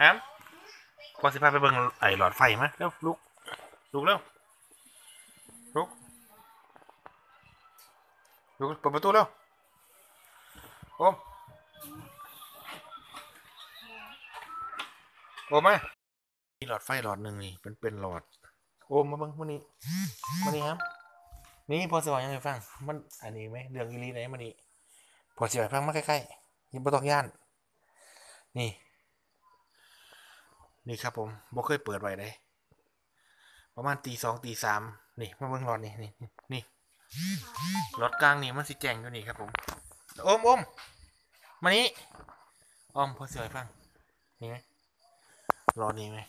ฮมพอสิพาไปเบิ่งไอ้หลอดไฟมั้ยเร็วลุกลุกเร็วลุกลุกเปิดประตูเร็วโอมโอมมามีหลอดไฟหลอดหนึ่งนี่เป็นเป็นหลอด โอมมาเบิ่งมานี่มานี่ครับนี่พอสว่างยังไงฟัง มันอันนี้ไหมเรื่องอีลีไหนมานี่พอสิไปฟังมาใกล้ๆยิบบ่ต้องย่าน นี่ นี่ครับผมบ่เคยเปิดไว้เลยประมาณตีสองตีสามนี่มาเบิ่งหลอดนี่นี่นี่หลอดกลางนี่มันสิแจงอยู่นี่ครับผมอมอมมานี่ออมพอเสียฟังนี่ไหมหลอดนี่ไหม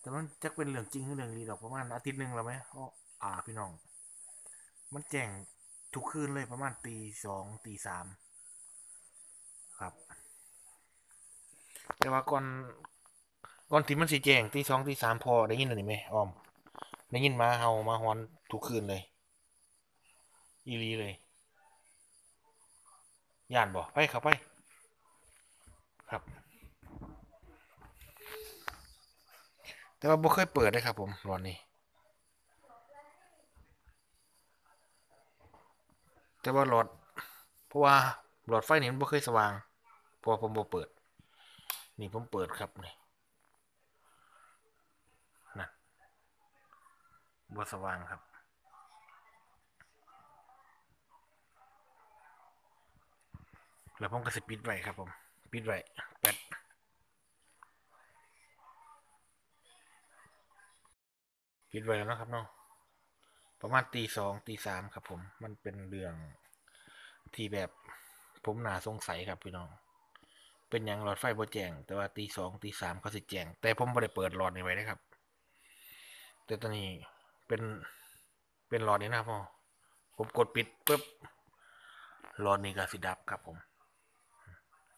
แต่มันจะเป็นเรื่องจริงหรือเรื่องลีดอกประมาณอาทิตย์หนึ่งแล้วไหมอ้ออ่าพี่น้อง มันแจ้งทุกคืนเลยประมาณตีสองตีสาม ครับ แต่ว่าก่อนก่อนที่มันสิแจงตีสองตีสามพอได้ยินอันนี้ไหมออมได้ยินมาเห่ามาฮอนทุกคืนเลย อีหลีเลยย่านบ่ไปเข้าไป ครับ แต่ว่าบ่เคยเปิดเลยครับผมรอนนี้ แต่ว่าหลอดเพราะว่า หลอดไฟนี่มันบ่เคยสว่างพราะว่าผมบ่เปิด นี่ผมเปิดครับนี่นั่นบ่สว่างครับ แล้วผมก็สิปิดไว้ครับผม ปิดไว้แปดปิดไว้แล้วนะครับเนาะประมาณตีสองตีสามครับผม มันเป็นเรื่องที่แบบ ผมนาสงสัยครับพี่น้อง เป็นอยังหลอดไฟบ่แจงแต่ว่าตีสองตีสามเขาสิแจงแต่ผมไม่ได้เปิดหลอดนี้ไว้นะครับ แต่ตอนนี้เป็นเป็นหลอดนี้นะพ่อผมกดปิดปุ๊บหลอดนี้ก็สิดับครับผม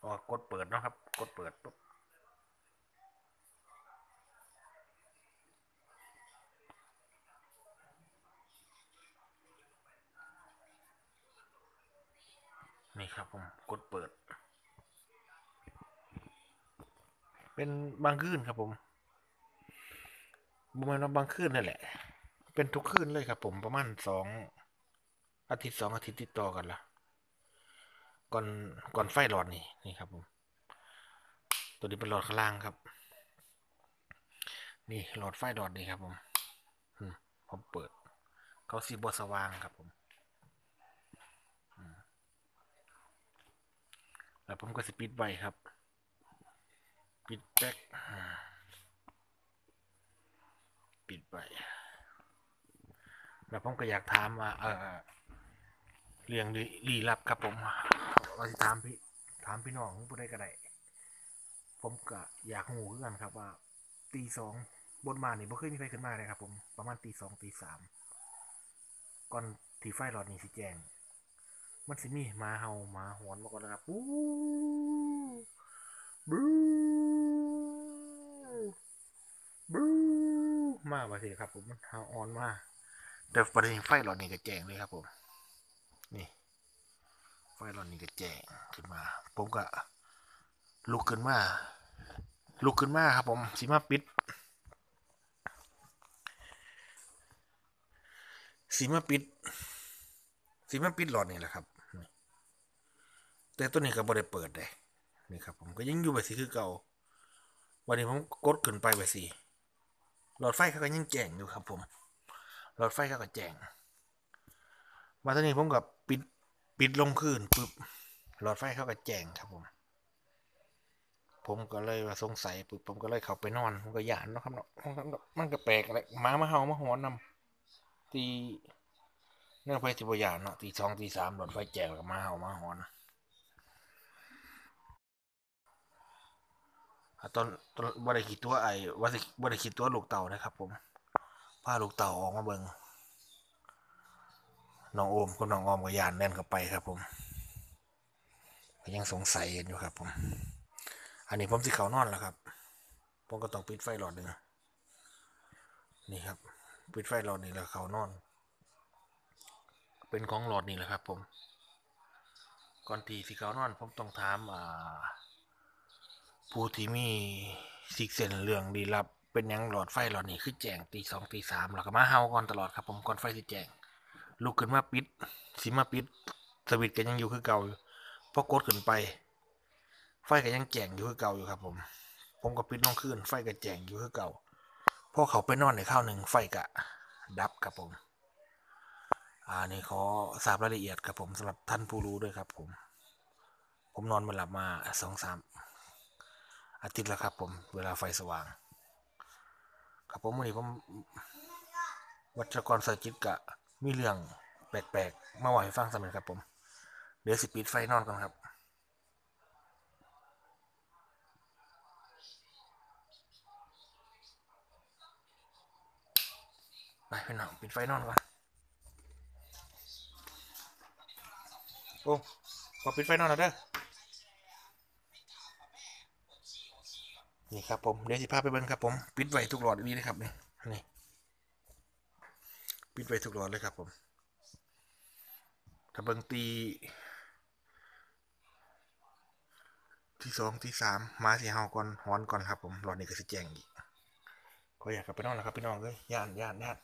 อ๋อกดเปิดนะครับ กดเปิดปุ๊บ นี่ครับผมกดเปิด เป็นบางคืนครับผมประมาณบางคืนนั่นแหละ เป็นทุกคืนเลยครับผมประมาณสองอาทิตย์สองอาทิตย์ติดต่อกันละก่อนก่อนไฟหลอดนี่นี่ครับผม ตัวนี้เป็นหลอดข้างล่างครับ นี่หลอดไฟหลอดนี่ครับผมอืมผมเปิด เขาสีบสว่างครับผมอืม แล้วผมก็สปิดไว้ครับ ปิดแบ็กปิดไปแล้วผมก็อยากถามว่า เออเรื่องลี้ลี้ลับครับผมว่าสิถามพี่ ถามพี่น้องผู้ใดก็ได้ผมก็อยากหูคือกันครับว่า ตีสองบนมานี่บ่เคยมีใครขึ้นมาเลยครับผมประมาณตีสองตีสามก่อนที่ไฟหลอดนี่สิแจ้ง มันสิมีหมาเห่าหมาหอนมาก่อนนะครับบูบูบูมาว่าสิครับผมมันเห่าอ่อนมากแต่ประเด็นไฟหลอดนี่ก็แจ้งเลยครับผมนี่ไฟหลอดนี่ก็แจ้งขึ้นมา ผมก็ลุกขึ้นมาลุกขึ้นมาครับผมสิมาปิดสีมาปิดสีมาปิดหลอดนี่แหละครับ แต่ตัวนี้ก็บ่ได้เปิดเลยนี่ครับ ผมก็ยังอยู่แบบสีคือเก่า วันนี้ผมกดขึ้นไปแบบสีหลอดไฟเขาก็ยังแจ้งอยู่ครับ ผม หลอดไฟเขาก็แจ้งมาตอนนี้ผมกับปิดปิดลงคืนปุ๊บหลอดไฟเขาก็แจ้งครับผม ผมก็เลยว่าสงสัยปุ๊บผมก็เลยเข้าไปนอนผมก็หยานนะครับเนาะมันก็แปลกอะไรหมามาเห่ามาหอนนำตีเนื่องไปสิบหยานเนาะตีสองตีสามหลอดไฟแจ้งแล้วก็มาเห่ามาหอนอะ ตอนตอนบ่ได้คิดตัวไอ้ว่าสิบ่ได้คิดตัวลูกเต่านะครับ ผมพาลูกเต่าออกมาเบิ่งน้องโอมกับน้องออมก็ยานแน่นเข้าไปครับ ผมก็ยังสงสัยกันอยู่ครับ ผม อันนี้ผมสิเขานอนแล้วครับผมก็ต้องปิดไฟหลอดหนึ่งนี่ครับ ปิดไฟหลอดนี่แล้วเขานอน เป็นของหลอดนี่แหละครับ ผม ก่อนที่สิเขานอน ผมต้องถามอ่า ผู้ที่มีสิกเซนเรื่องดีลับ เป็นยังหลอดไฟหลอดนี้คือแจ้งตีสองตีสามแล้วก็มาเฮาก่อนตลอดครับผมก่อนไฟสิแจ้งลุกขึ้นมาปิดสิมาปิดสวิตช์ก็ยังอยู่คือเก่าอยู่พอกดขึ้นไป ไฟก็ยังแจ้งอยู่คือเก่าอยู่ครับ ผม ผมก็ปิดน้องขึ้นไฟก็แจ้งอยู่คือเก่าพอเขาไปนอนในข้าวหนึ่งไฟก็ดับครับผมอ่านี่ขอทราบรายละเอียดครับผมสำหรับท่านผู้รู้ด้วยครับผม ผมนอนไมาหลับมาสองสาม อาทิตย์แล้วครับผม เวลาไฟสว่าง ครับผมวันนี้ผมวัชกรสายจิตกะมีเรื่องแปลกๆมาว่าให้ฟังสมัยครับผม เดี๋ยวสิปิดไฟนอนก่อนครับไปพี่น้องปิดไฟนอนก่อนโอ้พอปิดไฟนอนแล้วเด้อ นี่ครับผมเดี๋ยวสิพาไปเบิ่งครับผมปิดไว้ทุกหลอดนี้นะครับนี่นี่ปิดไว้ทุกหลอดเลยครับผมถ้าเบิ้งตี ที่สองที่สามมาสีเฮาก่อนฮอนก่อนครับผมหลอดนี้ก็สิแจ้งอีกก็อยากกลับไปนอนแล้วครับพี่น้องเลยย่านย่านย่าน